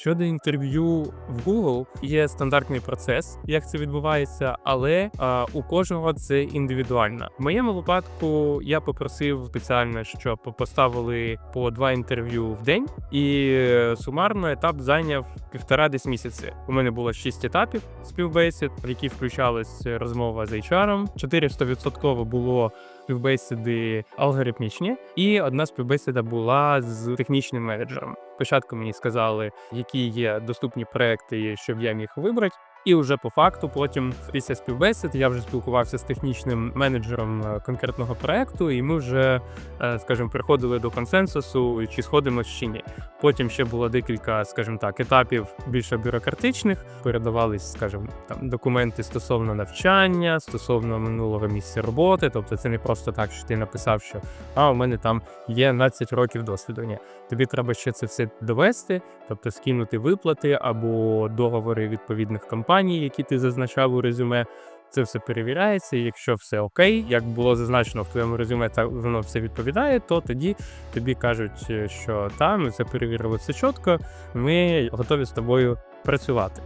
Щодо інтерв'ю в Google, є стандартний процес, як це відбувається, але а, у кожного це індивідуально. В моєму випадку я попросив спеціально, щоб поставили по два інтерв'ю в день, і сумарно етап зайняв півтора десь місяці. У мене було шість етапів співбесід, в які включалась розмова з HR. 400% було співбесіди алгоритмічні, і одна співбесіда була з технічним менеджером. Спочатку мені сказали, які є доступні проекти, щоб я міг вибрати. І вже по факту, потім після співбесід я вже спілкувався з технічним менеджером е, конкретного проекту, і ми вже, е, скажімо, приходили до консенсусу, чи сходимо чи ні. Потім ще було декілька, скажімо так, етапів більше бюрократичних. Передавались, скажімо, там документи стосовно навчання, стосовно минулого місця роботи. Тобто, це не просто так, що ти написав, що а у мене там є 12 років досвіду. Ні, тобі треба ще це все довести, тобто скинути виплати або договори відповідних компаній, які ти зазначав у резюме. Це все перевіряється. і Якщо все окей, як було зазначено в твоєму резюме, так воно все відповідає, то тоді тобі кажуть, е, що та ми це перевірили все чітко. Ми готові з тобою працювати.